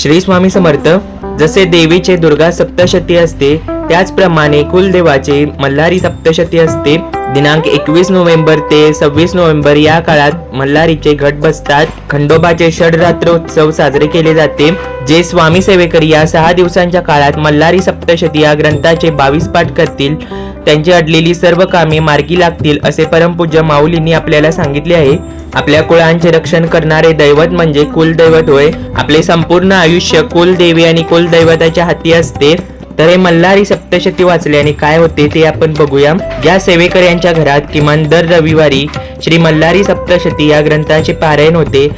श्री स्वामी समर्थ जसे देवीचे दुर्गा सप्तशती असते त्याचप्रमाणे कुलदेवाचे मल्हारी सप्तशती असते. दिनांक एकवीस नोव्हेंबर ते सव्वीस नोव्हेंबर या काळात मल्हारीचे घट बसतात. खंडोबाचे षडरात्रोत्सव साजरे केले जाते. जे स्वामी सेवेकरी या सहा दिवसांच्या काळात मल्हारी सप्तशती या ग्रंथाचे बावीस पाठ करतील. त्यांची अडलेली सर्व कामे मार्गी लागतील असे परमपूज्य माऊलींनी आपल्याला सांगितले आहे. आपल्या कुळांचे रक्षण करणारे दैवत म्हणजे कुलदैवत होय. आपले संपूर्ण आयुष्य कुलदेवी आणि कुलदैवताच्या हाती असते. तर हे मल्हारी सप्तशती वाचल्याने काय होते ते आपण बघूया. या सेवेकर यांच्या घरात किमान दर रविवारी श्री मल्हारी सप्तशती या ग्रंथाचे पारायण होते.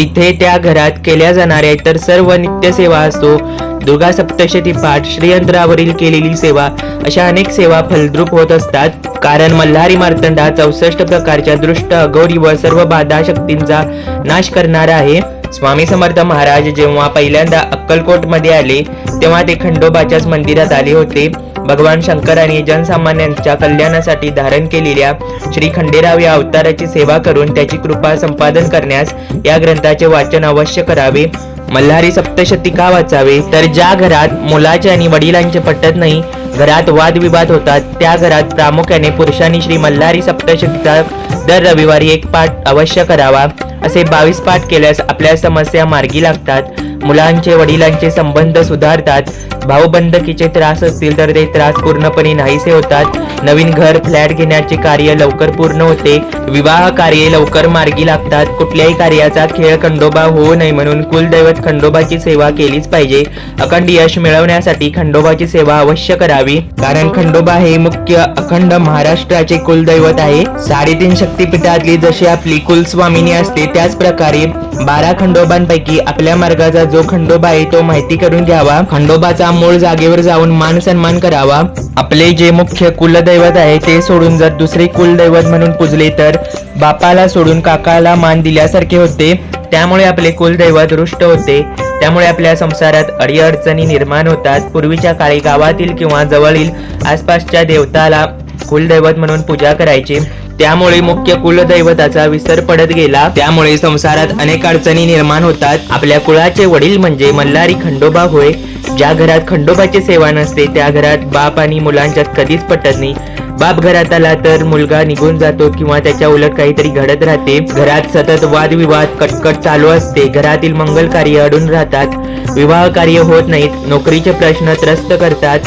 तिथे त्या घरात केल्या जाणाऱ्या इतर सर्व नित्यसेवा असो दुर्गा सप्तशती पाठ श्रीयंत्रावरील केलेली सेवा अशा अनेक सेवा फलद्रूप होत असतात. कारण मल्हारी मार्तंडा चौसष्ट प्रकारच्या दृष्ट अघोरी व सर्व बाधा शक्तींचा नाश करणारा आहे. स्वामी समर्थ महाराज जेव्हा पहिल्यांदा अक्कलकोटमध्ये आले तेव्हा ते खंडोबाच्याच मंदिरात आले होते. भगवान शंकराने जनसामान्यांच्या कल्याणासाठी धारण केलेल्या श्री खंडेराव या अवताराची सेवा करून त्याची कृपा संपादन करण्यास या ग्रंथाचे वाचन अवश्य करावे. मल्हारी सप्तशती का वाचावे. तर ज्या घरात मुलाचे आणि वडिलांचे पटत नाही घरात वादविवाद होतात त्या घरात प्रामुख्याने पुरुषांनी श्री मल्हारी सप्तशतीचा दर रविवारी एक पाठ अवश्य करावा. असे बावीस पाठ केल्यास आपल्या समस्या मार्गी लागतात. मुलांचे वडिलांचे संबंध सुधारतात. भाऊबंदकीचे त्रास असतील तर ते त्रास पूर्णपणे नाहीसे होतात. नवीन घर फ्लॅट घेण्याचे कार्य लवकर पूर्ण होते. विवाह कार्य लवकर मार्गी लागतात. कुठल्याही कार्याचा खेळ खंडोबा होऊ नये म्हणून कुलदैवत खंडोबाची सेवा केलीच पाहिजे. अखंड यश मिळवण्यासाठी खंडोबाची सेवा अवश्य करावी. कारण खंडोबा हे मुख्य अखंड महाराष्ट्राचे कुलदैवत आहे. साडेतीन शक्तीपीठातली जशी आपली कुलस्वामिनी असते त्याच प्रकारे बारा खंडोबांपैकी आपल्या मार्गाचा जो खंडोबा आहे तो माहिती करून घ्यावा. खंडोबाचा मूळ जागेवर जाऊन मान सन्मान करावा. आपले जे मुख्य कुलदैवत आहे ते सोडून जर दुसरे कुलदैवत म्हणून पूजले तर? बापाला सोडून काकाला मान दिल्यासारखे होते. त्यामुळे आपले कुलदैवत रुष्ट होते. त्यामुळे आपल्या संसारात अडीअडचणी निर्माण होतात. पूर्वीच्या काळी गावातील किंवा जवळील आसपासच्या देवताला कुलदैवत म्हणून पूजा करायची. त्यामुळे मुख्य कुलदैवताचा विसर पडत गेला. त्यामुळे संसारात अनेक अडचणी निर्माण होतात. आपल्या कुळाचे वडील म्हणजे मल्हारी खंडोबा होय ज्या घरात खंडोबाची सेवा नसते त्या घरात बाप आणि मुलांच्यात कधीच पटत नाही. बाप घरात आला तर मुलगा निघून जातो किंवा त्याच्या उलट काहीतरी घडत राहते. घरात सतत वादविवाद कटकट चालू असते. घरातील मंगल कार्य अडून राहतात. विवाह कार्य होत नाहीत. नोकरीचे प्रश्न त्रस्त करतात.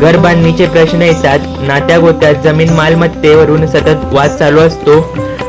घर बांधणीचे प्रश्न येतात. नात्या गोत्यात जमीन मालमत्तेवरून सतत वाद चालू असतो.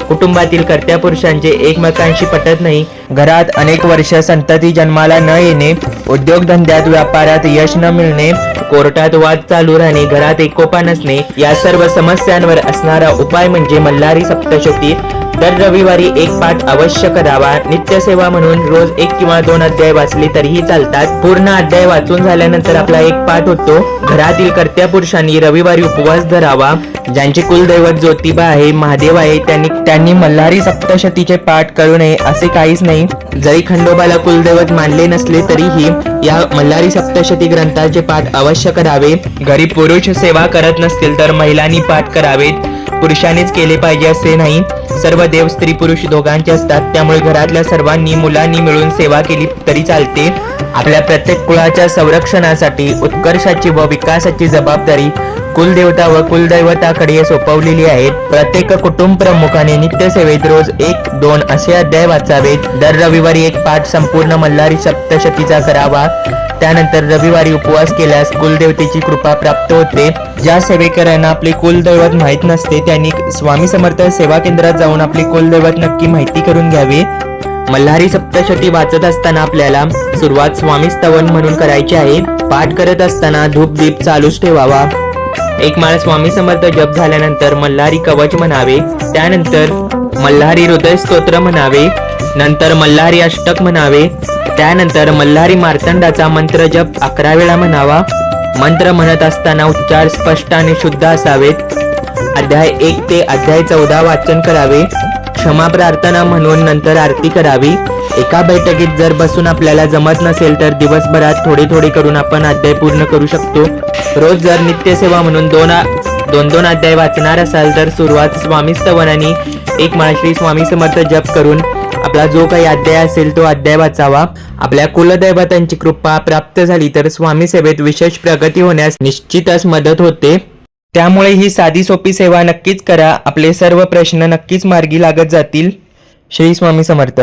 कुटुंबातील कर्त्या पुरुषांचे एकमेकांशी पटत नाही. घरात अनेक वर्ष संतती जन्माला न येणे उद्योगधंद्यात व्यापारात यश न मिळणे कोर्टात वाद चालू राहणे घरात एकोपा नसणे या सर्व समस्यांवर असणारा उपाय म्हणजे मल्हारी सप्तशती. दर रविवारी एक पाठ अवश्य करावा. नित्यसेवा म्हणून रोज एक किंवा दोन अध्याय वाचले तरीही चालतात. पूर्ण अध्याय वाचून झाल्यानंतर आपला एक पाठ होतो. घरातील कर्त्या पुरुषांनी रविवारी उपवास धरावा. ज्यांचे कुलदैवत ज्योतिबा आहे महादेव आहे त्यांनी त्यांनी मल्हारी सप्तशतीचे पाठ करू नये असे काहीच नाही. जरी खंडोबाला कुलदैवत मानले नसले तरीही या मल्हारी सप्तशती ग्रंथाचे पाठ अवश्य करावे. घरी पुरुष सेवा करत नसतील तर महिलांनी पाठ करावेत. पुरुषांनीच केले पाहिजे असे नाही. सर्व देव स्त्री पुरुष दोघांचे असतात. त्यामुळे घरातल्या सर्वांनी मुलांनी मिळून सेवा केली तरी चालते. आपल्या प्रत्येक कुळाच्या संरक्षणासाठी उत्कर्षाची व विकासाची जबाबदारी कुलदेवता व कुलदैवताकडे सोपवलेली आहेत. प्रत्येक कुटुंब प्रमुखाने नित्यसेवेत रोज एक दोन असे अध्याय वाचावेत. दर रविवारी एक पाठ संपूर्ण मल्हारी सप्तशतीचा करावा. त्यानंतर रविवारी उपवास केल्यास कुलदेवतेची कृपा प्राप्त होते. ज्या सेवेकरांना आपले कुलदैवत माहीत नसते त्यांनी स्वामी समर्थ सेवा केंद्रात जाऊन आपले कुलदैवत नक्की माहिती करून घ्यावी. मल्हारी सप्तशती वाचत असताना आपल्याला सुरुवात स्वामी स्तवन म्हणून करायची आहे. पाठ करत असताना धूप दीप चालूच ठेवावा. एक माळ स्वामी समर्थ जप झाल्यानंतर मल्हारी कवच म्हणावे त्यानंतर मल्हारी हृदय स्तोत्र म्हणावे नंतर मल्हारी अष्टक म्हणावे त्यानंतर मल्हारी मार्तंडाचा मंत्र जप अकरा वेळा म्हणावा. मंत्र म्हणत असताना उच्चार स्पष्ट आणि शुद्ध असावेत. अध्याय एक ते अध्याय चौदा वाचन करावे. क्षमा प्रार्थना म्हणून नंतर आरती करावी. एका बैठकीत जर बसून आपल्याला जमत नसेल तर दिवसभरात थोडी थोडी करून आपण अध्याय पूर्ण करू शकतो. रोज जर नित्यसेवा म्हणून दोन दोन दोन अध्याय वाचणार असाल तर सुरुवात स्वामी स्तवन एक माळ स्वामी समर्थ जप करून आपला जो काही अध्याय असेल तो अध्याय वाचावा. आपल्या कुलदैवतांची कृपा प्राप्त झाली तर स्वामी सेवेत विशेष प्रगती होण्यास निश्चितच मदत होते. त्यामुळे ही साधी सोपी सेवा नक्कीच करा. आपले सर्व प्रश्न नक्कीच मार्गी लागत जातील. श्री स्वामी समर्थ.